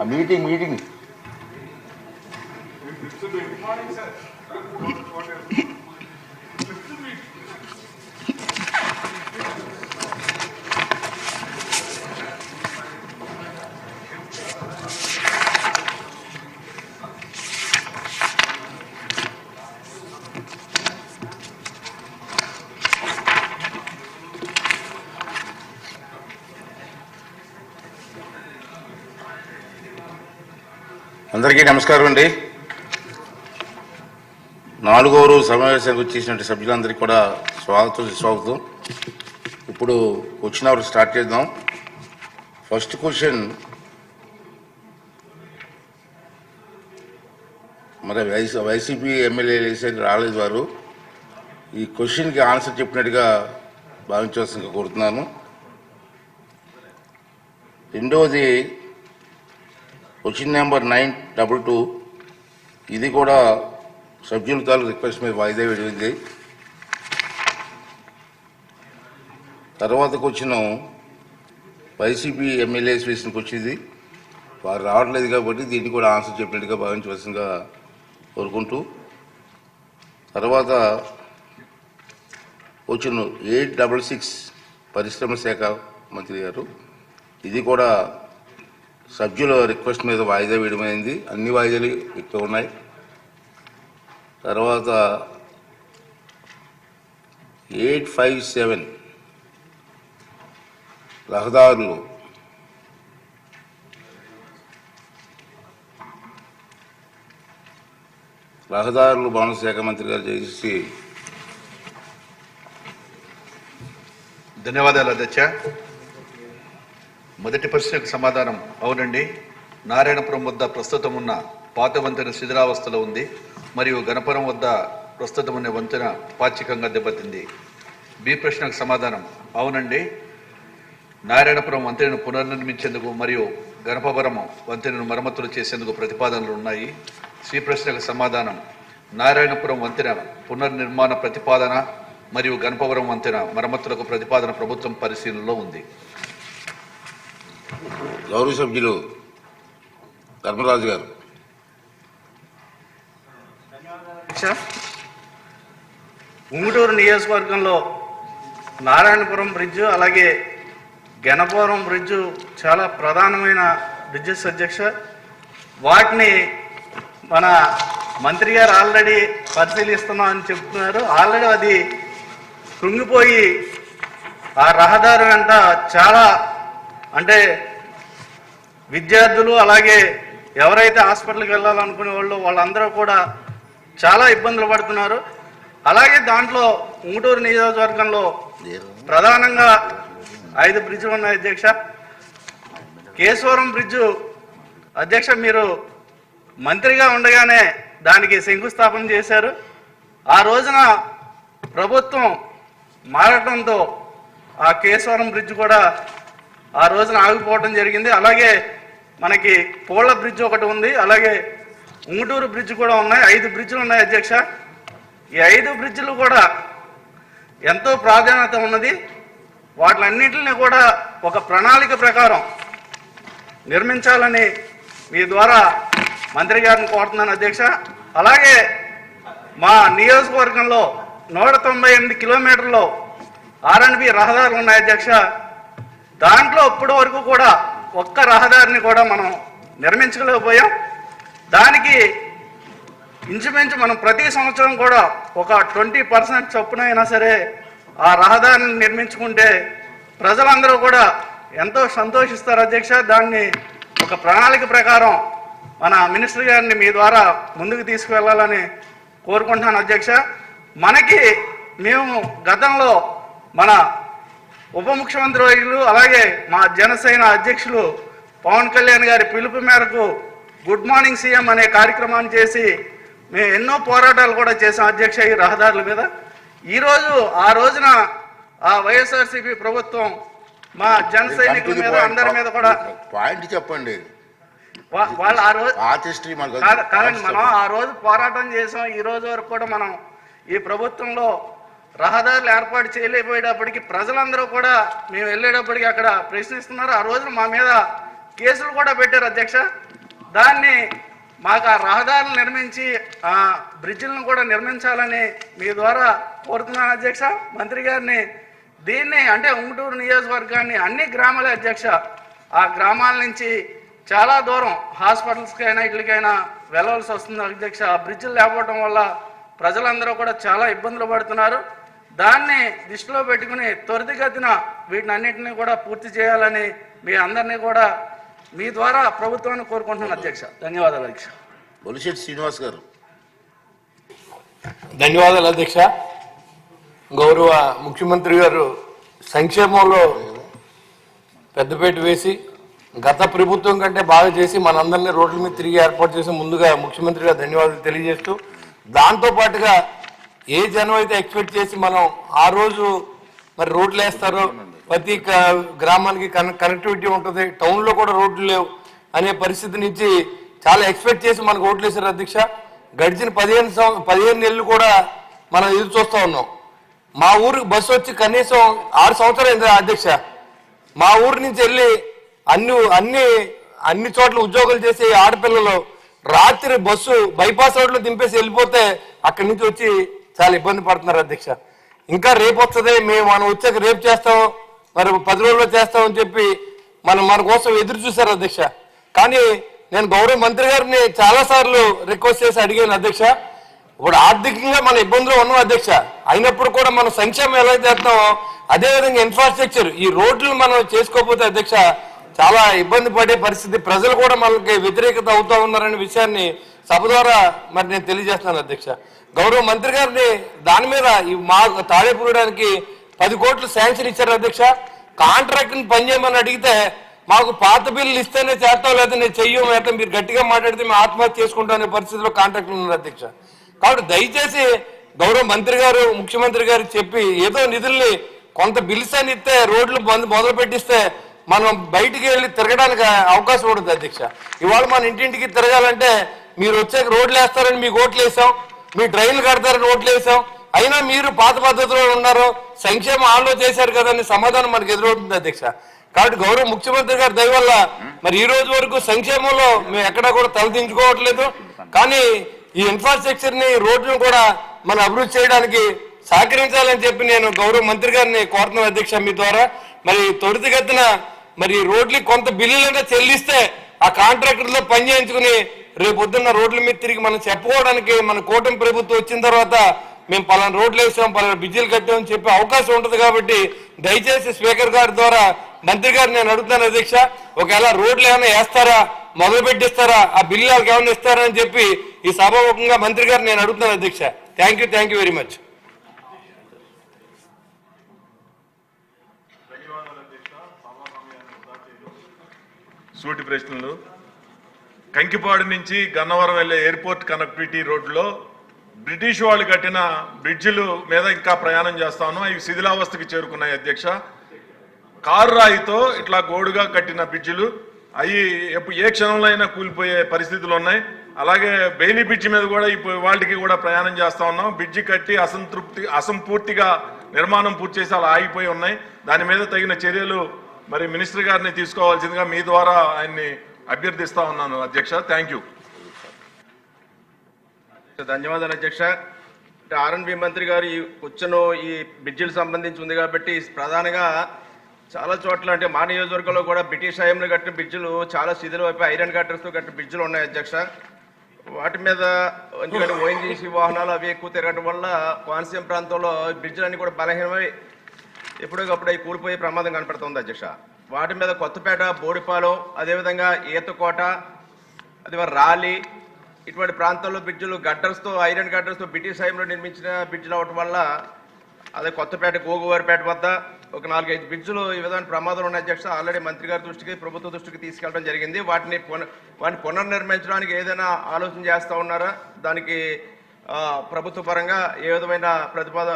A meeting, meeting. అందరికీ నమస్కారం అండి. నాలుగో రోజు సమావేశానికి వచ్చేసినటువంటి సభ్యులందరికీ కూడా స్వాగతం స్వాగతం ఇప్పుడు వచ్చిన వారు స్టార్ట్ చేద్దాం. ఫస్ట్ క్వశ్చన్ మరి వైసీ వైసీపీ ఎమ్మెల్యే వేసేది రాలేదు వారు. ఈ క్వశ్చన్కి ఆన్సర్ చెప్పినట్టుగా భావించవలసిందిగా కోరుతున్నాను. రెండవది question number nine double two. ఇది కూడా సబ్జెక్ట్ తాలూ రిక్వెస్ట్ మీద వాయిదా వేడింది తర్వాత క్వశ్చన్ వైసీపీ ఎమ్మెల్యే వేసిన వచ్చింది వారు రావట్లేదు కాబట్టి దీన్ని కూడా ఆన్సర్ చెప్పినట్టుగా భావించవలసిందిగా కోరుకుంటూ. తర్వాత క్వశ్చన్ ఎయిట్ డబల్ సిక్స్ పరిశ్రమ శాఖ మంత్రి గారు. ఇది కూడా సభ్యుల రిక్వెస్ట్ మీద వాయిదా వేయడమైంది అన్ని వాయిదాలు ఎక్కువ ఉన్నాయి. తర్వాత ఎయిట్ ఫైవ్ సెవెన్ రహదారులు. రహదారులు భవన శాఖ మంత్రి గారు చేసి ధన్యవాదాలు అధ్యక్ష. మొదటి ప్రశ్నకు సమాధానం అవునండి. నారాయణపురం వద్ద ప్రస్తుతం ఉన్న పాత వంతెన శిథిలావస్థలో ఉంది. మరియు గణపురం వద్ద ప్రస్తుతం ఉన్న వంతెన పాచికంగా దెబ్బతింది. బి ప్రశ్నకు సమాధానం అవునండి. నారాయణపురం వంతెనను పునర్నిర్మించేందుకు మరియు గణపవరం వంతెనను మరమ్మతులు చేసేందుకు ప్రతిపాదనలు ఉన్నాయి. సి ప్రశ్నకు సమాధానం నారాయణపురం వంతెన పునర్నిర్మాణ ప్రతిపాదన మరియు గణపవరం వంతెన మరమ్మతులకు ప్రతిపాదన ప్రభుత్వం పరిశీలనలో ఉంది. గౌరవ సభ్యులు ధర్మరాజు గారు. ఉంగుటూరు నియోజకవర్గంలో నారాయణపురం బ్రిడ్జ్ అలాగే గణపురం బ్రిడ్జ్ చాలా ప్రధానమైన బ్రిడ్జెస్ అధ్యక్ష వాటిని మన మంత్రి గారు ఆల్రెడీ పరిశీలిస్తున్నాం అని చెప్తున్నారు. ఆల్రెడీ అది కృంగిపోయి ఆ రహదారి వెంట చాలా అంటే విద్యార్థులు అలాగే ఎవరైతే హాస్పిటల్కి వెళ్ళాలనుకునే వాళ్ళు వాళ్ళందరూ కూడా చాలా ఇబ్బందులు పడుతున్నారు. అలాగే దాంట్లో ఉంగుటూరు నియోజకవర్గంలో ప్రధానంగా ఐదు బ్రిడ్జ్లు ఉన్నాయి అధ్యక్ష. కేశవరం బ్రిడ్జు అధ్యక్ష మీరు మంత్రిగా ఉండగానే దానికి శంకుస్థాపన చేశారు. ఆ రోజున ప్రభుత్వం మారటంతో ఆ కేశవరం బ్రిడ్జ్ కూడా ఆ రోజున ఆగిపోవడం జరిగింది. అలాగే మనకి పోళ్ళ బ్రిడ్జ్ ఒకటి ఉంది అలాగే ఉంగుటూరు బ్రిడ్జ్ కూడా ఉన్నాయి. ఐదు బ్రిడ్జ్లు ఉన్నాయి అధ్యక్ష. ఈ ఐదు బ్రిడ్జ్లు కూడా ఎంతో ప్రాధాన్యత ఉన్నది. వాటిలన్నింటిని కూడా ఒక ప్రణాళిక ప్రకారం నిర్మించాలని మీ ద్వారా మంత్రి గారిని కోరుతున్నాను అధ్యక్ష. అలాగే మా నియోజకవర్గంలో నూట తొంభై ఎనిమిది కిలోమీటర్లు ఆర్ఎన్బి రహదారులు ఉన్నాయి అధ్యక్ష. దాంట్లో ఇప్పటి వరకు కూడా ఒక్క రహదారిని కూడా మనం నిర్మించలేకపోయాం. దానికి ఇంచుమించు మనం ప్రతి సంవత్సరం కూడా ఒక ట్వంటీ పర్సెంట్ చొప్పున అయినా సరే ఆ రహదారిని నిర్మించుకుంటే ప్రజలందరూ కూడా ఎంతో సంతోషిస్తారు. అధ్యక్ష దాన్ని ఒక ప్రణాళిక ప్రకారం మన మినిస్టర్ గారిని మీ ద్వారా ముందుకు తీసుకువెళ్ళాలని కోరుకుంటున్నాను అధ్యక్ష. మనకి మేము గతంలో మన ఉప ముఖ్యమంత్రి వర్యులు అలాగే మా జనసేన అధ్యక్షులు పవన్ కళ్యాణ్ గారి పిలుపు మేరకు గుడ్ మార్నింగ్ సీఎం అనే కార్యక్రమాన్ని చేసి మేము ఎన్నో పోరాటాలు కూడా చేసాం అధ్యక్ష ఈ రహదారుల మీద. ఈరోజు ఆ రోజున ఆ వైఎస్ఆర్సీపీ ప్రభుత్వం మా జన సైనికుల మీద అందరి మీద కూడా పాయింట్ చెప్పండి. వాళ్ళు ఆ రోజు కాదండి మనం. ఆ రోజు పోరాటం చేసాం. ఈ రోజు వరకు కూడా మనం ఈ ప్రభుత్వంలో రహదారులు ఏర్పాటు చేయలేకపోయేటప్పటికి ప్రజలందరూ కూడా మేము వెళ్ళేటప్పటికి అక్కడ ప్రశ్నిస్తున్నారు. ఆ రోజున మా మీద కేసులు కూడా పెట్టారు అధ్యక్ష. దాన్ని మాకు ఆ రహదారులు నిర్మించి ఆ బ్రిడ్జిలను కూడా నిర్మించాలని మీ ద్వారా కోరుతున్నాను అధ్యక్ష. మంత్రి గారిని దీన్ని అంటే ఉంగుటూరు నియోజకవర్గాన్ని అన్ని గ్రామాల అధ్యక్ష ఆ గ్రామాల నుంచి చాలా దూరం హాస్పిటల్స్కైనా ఇట్లకైనా వెళ్ళవలసి వస్తుంది అధ్యక్ష. ఆ బ్రిడ్జిలు లేకపోవడం వల్ల ప్రజలందరూ కూడా చాలా ఇబ్బందులు పడుతున్నారు. దాన్ని దృష్టిలో పెట్టుకుని త్వరితగతిన వీటిని అన్నింటినీ కూడా పూర్తి చేయాలని మీ అందరినీ కూడా మీ ద్వారా ప్రభుత్వాన్ని కోరుకుంటున్నాను అధ్యక్ష. ధన్యవాదాలు అధ్యక్ష. బొలిశెట్టి శ్రీనివాస్ గారు. ధన్యవాదాలు అధ్యక్ష. గౌరవ ముఖ్యమంత్రి గారు సంక్షేమంలో పెద్దపేట వేసి గత ప్రభుత్వం కంటే బాగా చేసి మనందరినీ రోడ్ల మీద తిరిగి ఏర్పాటు చేసి ముందుగా ముఖ్యమంత్రి గారు ధన్యవాదాలు తెలియజేస్తూ దాంతో పాటుగా ఏ జనం అయితే ఎక్స్పెక్ట్ చేసి మనం ఆ రోజు మరి రోడ్లు వేస్తారో ప్రతి గ్రామానికి కన కనెక్టివిటీ ఉంటుంది టౌన్లో కూడా రోడ్లు లేవు అనే పరిస్థితి నుంచి చాలా ఎక్స్పెక్ట్ చేసి మనకు ఓట్లు వేశారు అధ్యక్ష. గడిచిన పదిహేను సం- పదిహేను నెలలు కూడా మనం ఎదురు చూస్తూ ఉన్నాం. మా ఊరికి బస్సు వచ్చి కనీసం ఆరు సంవత్సరాలు అధ్యక్ష. మా ఊరి నుంచి వెళ్ళి అన్ని అన్ని అన్ని చోట్ల ఉద్యోగాలు చేసే ఆడపిల్లలు రాత్రి బస్సు బైపాస్ రోడ్లో దింపేసి వెళ్ళిపోతే అక్కడి నుంచి వచ్చి చాలా ఇబ్బంది పడుతున్నారు అధ్యక్ష. ఇంకా రేపు వస్తుంది మేము మనం వచ్చాక రేపు చేస్తాం మరి పది రోజుల్లో చేస్తామని చెప్పి మనం మన కోసం ఎదురు చూశారు అధ్యక్ష. కానీ నేను గౌరవ మంత్రి గారిని చాలా సార్లు రిక్వెస్ట్ చేసి అడిగాను అధ్యక్ష. ఇప్పుడు ఆర్థికంగా మన ఇబ్బందులు ఉన్నాం అధ్యక్ష. అయినప్పుడు కూడా మనం సంక్షేమం ఎలా చేస్తామో అదే విధంగా ఇన్ఫ్రాస్ట్రక్చర్ ఈ రోడ్లు మనం చేసుకోకపోతే అధ్యక్ష చాలా ఇబ్బంది పడే పరిస్థితి. ప్రజలు కూడా మనకి వ్యతిరేకత అవుతా ఉన్నారనే విషయాన్ని సభ ద్వారా మరి నేను తెలియజేస్తున్నాను అధ్యక్ష. గౌరవ మంత్రి గారిని దాని మీద ఈ మా తాడేపురడానికి పది కోట్లు శాంక్షన్ ఇచ్చారు అధ్యక్ష. కాంట్రాక్ట్ని పని చేయమని అడిగితే మాకు పాత బిల్లు ఇస్తేనే చేస్తాం లేదా నేను చెయ్యం లేదా మీరు గట్టిగా మాట్లాడితే మేము ఆత్మహత్య చేసుకుంటాం అనే పరిస్థితిలో కాంట్రాక్ట్లు ఉన్నారు అధ్యక్ష. కాబట్టి దయచేసి గౌరవ మంత్రి గారు ముఖ్యమంత్రి గారు చెప్పి ఏదో నిధుల్ని కొంత బిల్స్ అని ఇస్తే రోడ్లు బంద్ మొదలు పెట్టిస్తే మనం బయటికి వెళ్ళి తిరగడానికి అవకాశం ఉంటుంది అధ్యక్ష. ఇవాళ మన ఇంటింటికి తిరగాలంటే మీరు వచ్చాక రోడ్లు వేస్తారని మీకు ఓట్లు వేసాం మీ డ్రైన్లు కడతారని ఓట్లు వేసాం. అయినా మీరు పాత పద్ధతిలో ఉన్నారు. సంక్షేమ ఆలో చేశారు కదా అని సమాధానం మనకు ఎదురవుతుంది అధ్యక్ష. కాబట్టి గౌరవ ముఖ్యమంత్రి గారి దయ వల్ల మరి ఈ రోజు వరకు సంక్షేమంలో మేము ఎక్కడా కూడా తలదించుకోవట్లేదు. కానీ ఈ ఇన్ఫ్రాస్ట్రక్చర్ని రోడ్లను కూడా మనం అభివృద్ధి చేయడానికి సహకరించాలని చెప్పి నేను గౌరవ మంత్రి గారిని కోరుతున్నాను అధ్యక్ష మీ ద్వారా. మరి త్వరితగతిన మరి రోడ్లు కొంత బిల్లులైనా చెల్లిస్తే ఆ కాంట్రాక్టర్లో పని చేయించుకుని రేపు పొద్దున్న రోడ్ల మీద తిరిగి మనం చెప్పుకోవడానికి మన కూటమి ప్రభుత్వం వచ్చిన తర్వాత మేము పలానా రోడ్లు వేసాం పలానా బిజ్జీలు కట్టామని చెప్పే అవకాశం ఉంటుంది కాబట్టి దయచేసి స్పీకర్ గారి ద్వారా మంత్రి గారు నేను అడుగుతాను అధ్యక్ష ఒకవేళ రోడ్లు ఏమైనా వేస్తారా మొదలు పెట్టిస్తారా ఆ బిల్లు వాళ్ళకి ఏమైనా ఇస్తారా అని చెప్పి ఈ సభాముఖంగా మంత్రి గారు నేను అడుగుతున్నాను అధ్యక్ష. Thank you thank you very much సూటి ప్రశ్నలు. కంకిపాడు నుంచి గన్నవరం వెళ్ళే ఎయిర్పోర్ట్ కనెక్టివిటీ రోడ్లో బ్రిటిష్ వాళ్ళు కట్టిన బ్రిడ్జిలు మీద ఇంకా ప్రయాణం చేస్తాను అవి శిథిలావస్థకి చేరుకున్నాయి అధ్యక్ష. కారు రాయితో ఇట్లా గోడుగా కట్టిన బ్రిడ్జిలు అవి ఎప్పుడు ఏ క్షణంలో అయినా కూలిపోయే పరిస్థితులు ఉన్నాయి. అలాగే బెయిలీ బ్రిడ్జి మీద కూడా ఇప్పుడు వాళ్ళకి కూడా ప్రయాణం చేస్తా ఉన్నాం. బ్రిడ్జి కట్టి అసంతృప్తి అసంపూర్తిగా నిర్మాణం పూర్తి చేసి అలా ఆగిపోయి ఉన్నాయి. దాని మీద తగిన చర్యలు మరి మినిస్టర్ గారిని తీసుకోవాల్సిందిగా మీ ద్వారా ఆయన్ని అభ్యర్థిస్తా ఉన్నాను అధ్యక్ష. థ్యాంక్ యూ ధన్యవాదాలు అధ్యక్ష. ఆర్ఎన్బి మంత్రి గారు ఈ కూర్చొని ఈ బ్రిడ్జిల సంబంధించి ఉంది కాబట్టి ప్రధానంగా చాలా చోట్ల అంటే మా నియోజకవర్గంలో కూడా బ్రిటిష్ హయాంలో కట్టిన బ్రిడ్జిలు చాలా శిథిలం వైపు ఐరన్ కట్టర్స్తో కట్టిన బ్రిడ్జిలు ఉన్నాయి అధ్యక్ష. వాటి మీద ఎందుకంటే ఓఎన్జీసీ వాహనాలు అవి ఎక్కువ తిరగడం వల్ల కోనసీమ ప్రాంతంలో బ్రిడ్జిలన్నీ కూడా బలహీనమై ఎప్పటికప్పుడు అవి కూలిపోయే ప్రమాదం కనపడుతుంది అధ్యక్ష. వాటి మీద కొత్తపేట బోడిపాలెం అదేవిధంగా ఈతకోట అది రాలి ఇటువంటి ప్రాంతాల్లో బ్రిడ్జ్లు గడ్డర్స్తో ఐరన్ గడ్డర్స్తో బ్రిటిష్ హయాంలో నిర్మించిన బ్రిడ్జ్లు అవటం వల్ల అదే కొత్తపేట గోగువారిపేట వద్ద ఒక నాలుగైదు బ్రిడ్జ్లు ఈ విధమైన ప్రమాదాలు ఉన్నాయి. అధ్యక్ష ఆల్రెడీ మంత్రి గారి దృష్టికి ప్రభుత్వ దృష్టికి తీసుకెళ్ళడం జరిగింది. వాటిని పున వాటిని పునర్నిర్మించడానికి ఏదైనా ఆలోచన చేస్తూ ఉన్నారా? దానికి ప్రభుత్వ పరంగా ఏ విధమైన ప్రతిపాద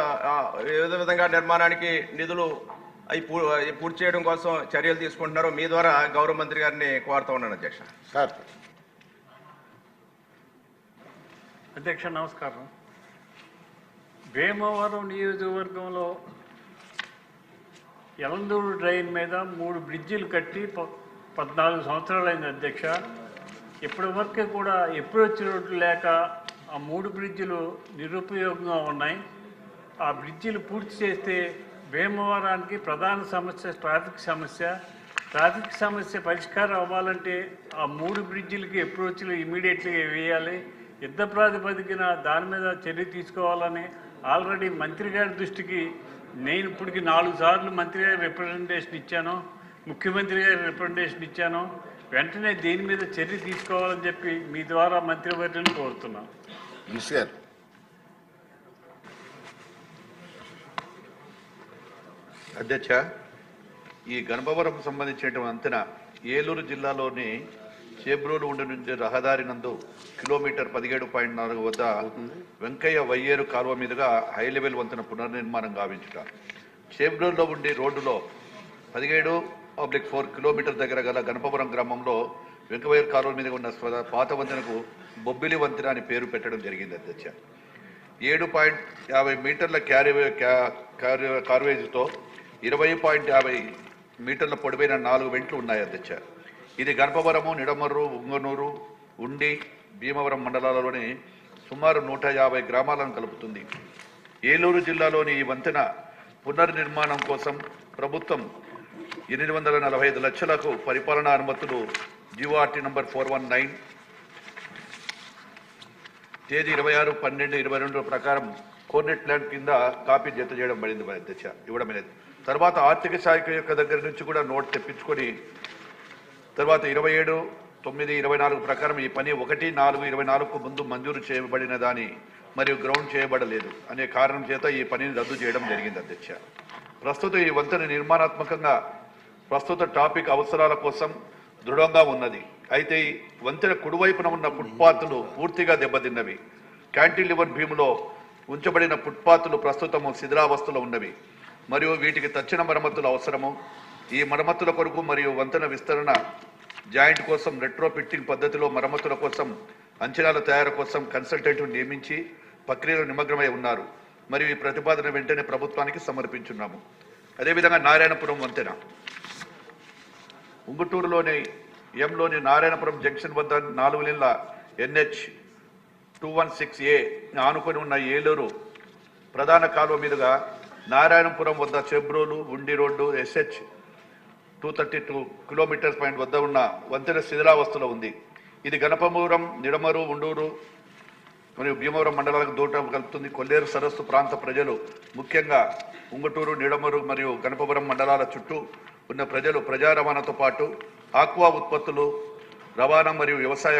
ఏ విధంగా నిర్మాణానికి నిధులు అవి పూర్తి చేయడం కోసం చర్యలు తీసుకుంటున్నారో మీ ద్వారా గౌరవ మంత్రి గారిని కోరుతా ఉన్నాను అధ్యక్ష. సార్. అధ్యక్ష నమస్కారం. భీమవరం నియోజకవర్గంలో ఎలందూరు డ్రైన్ మీద మూడు బ్రిడ్జిలు కట్టి ప- పద్నాలుగు సంవత్సరాలైంది అధ్యక్ష. ఇప్పటి వరకు కూడా అప్రోచ్ రోడ్లు లేక ఆ మూడు బ్రిడ్జిలు నిరుపయోగంగా ఉన్నాయి. ఆ బ్రిడ్జిలు పూర్తి చేస్తే భీమవరానికి ప్రధాన సమస్య ట్రాఫిక్ సమస్య. ట్రాఫిక్ సమస్య పరిష్కారం అవ్వాలంటే ఆ మూడు బ్రిడ్జిలకి అప్రోచ్లు ఇమీడియట్లీ వేయాలి. యుద్ధ ప్రాతిపదికన దాని మీద చర్య తీసుకోవాలని ఆల్రెడీ మంత్రి గారి దృష్టికి నేను ఇప్పటికి నాలుగు సార్లు మంత్రి గారి రిప్రజెంటేషన్ ఇచ్చాను. ముఖ్యమంత్రి గారి రిప్రజెంటేషన్ ఇచ్చాను. వెంటనే దీని మీద చర్య తీసుకోవాలని చెప్పి మీ ద్వారా మంత్రివర్యులను కోరుతున్నాను మినిస్టర్ గారు అధ్యక్ష ఈ గణపవరం సంబంధించినటువంటి వంతెన ఏలూరు జిల్లాలోని చేబ్రోలు ఉండి నుంచి రహదారి నందు కిలోమీటర్ పదిహేడు పాయింట్ నాలుగు వద్ద వెంకయ్య వయ్యేరు కాలువ మీదుగా హై లెవెల్ వంతెన పునర్నిర్మాణం గావించుట. చేబ్రోలులో ఉండి రోడ్డులో పదిహేడు పబ్లిక్ ఫోర్ కిలోమీటర్ దగ్గర గల గణపవరం గ్రామంలో వెంకవయ్యర్ కాలువ మీద ఉన్న పాత వంతెనకు బొబ్బిలి వంతెన అని పేరు పెట్టడం జరిగింది అధ్యక్ష. ఏడు పాయింట్ యాభై మీటర్ల క్యారీ క్యారీ కార్వేజ్తో ఇరవై పాయింట్ యాభై మీటర్ల పొడవైన నాలుగు వెంట్లు ఉన్నాయి అధ్యక్ష ఇది గణపవరము నిడమర్రు ఉంగనూరు ఉండి భీమవరం మండలాలలోని సుమారు నూట యాభై గ్రామాలను కలుపుతుంది. ఏలూరు జిల్లాలోని ఈ వంతెన పునర్నిర్మాణం కోసం ప్రభుత్వం ఎనిమిది వందల నలభై ఐదు లక్షలకు పరిపాలనా అనుమతులు GO RT number four one nine తేదీ ఇరవై ఆరు పన్నెండు ఇరవై రెండు ప్రకారం కోర్నెట్ ప్లాన్ కింద కాపీ జత చేయడం పడింది అధ్యక్ష ఇవ్వడం అనేది తర్వాత ఆర్థిక శాఖ యొక్క దగ్గర నుంచి కూడా నోట్ తెప్పించుకొని తర్వాత ఇరవై ఏడు తొమ్మిది ఇరవై నాలుగు ప్రకారం ఈ పని ఒకటి నాలుగు ఇరవై నాలుగుకు ముందు మంజూరు చేయబడిన దాని మరియు గ్రౌండ్ చేయబడలేదు అనే కారణం చేత ఈ పనిని రద్దు చేయడం జరిగింది అధ్యక్ష. ప్రస్తుతం ఈ వంతెన నిర్మాణాత్మకంగా ప్రస్తుత టాపిక్ అవసరాల కోసం దృఢంగా ఉన్నది. అయితే ఈ వంతెన కుడివైపున ఉన్న ఫుట్పాత్లు పూర్తిగా దెబ్బతిన్నవి. క్యాంటిలివర్ భీములో ఉంచబడిన ఫుట్పాత్లు ప్రస్తుతము శిథిలావస్థలో ఉన్నవి. మరియు వీటికి తక్షణ మరమ్మతులు అవసరము. ఈ మరమ్మతుల కొరకు మరియు వంతెన విస్తరణ జాయింట్ కోసం రెట్రో ఫిట్టింగ్ పద్ధతిలో మరమ్మతుల కోసం అంచనాల తయారు కోసం కన్సల్టెంట్ను నియమించి ప్రక్రియలో నిమగ్నమై ఉన్నారు. మరియు ఈ ప్రతిపాదన వెంటనే ప్రభుత్వానికి సమర్పించున్నాము. అదేవిధంగా నారాయణపురం వంతెన. ఉంగుటూరులోని ఎంలోని నారాయణపురం జంక్షన్ వద్ద నాలుగు నెలల NH two one six A ఆనుకొని ఉన్న ఏలూరు ప్రధాన కాలువ మీదుగా నారాయణపురం వద్ద Chebrolu Undi road SH two thirty two kilometres point వద్ద ఉన్న వంతెన శిథిలావస్థలో ఉంది. ఇది గణపమూరం నిడమరు ఉండూరు మరియు భీమవరం మండలాలకు దూటం కలుపుతుంది. కొల్లేరు సరస్సు ప్రాంత ప్రజలు ముఖ్యంగా ఉంగటూరు నిడమరు మరియు గణపవరం మండలాల చుట్టూ ఉన్న ప్రజలు ప్రజా రవాణాతో పాటు ఆక్వా ఉత్పత్తులు రవాణా మరియు వ్యవసాయ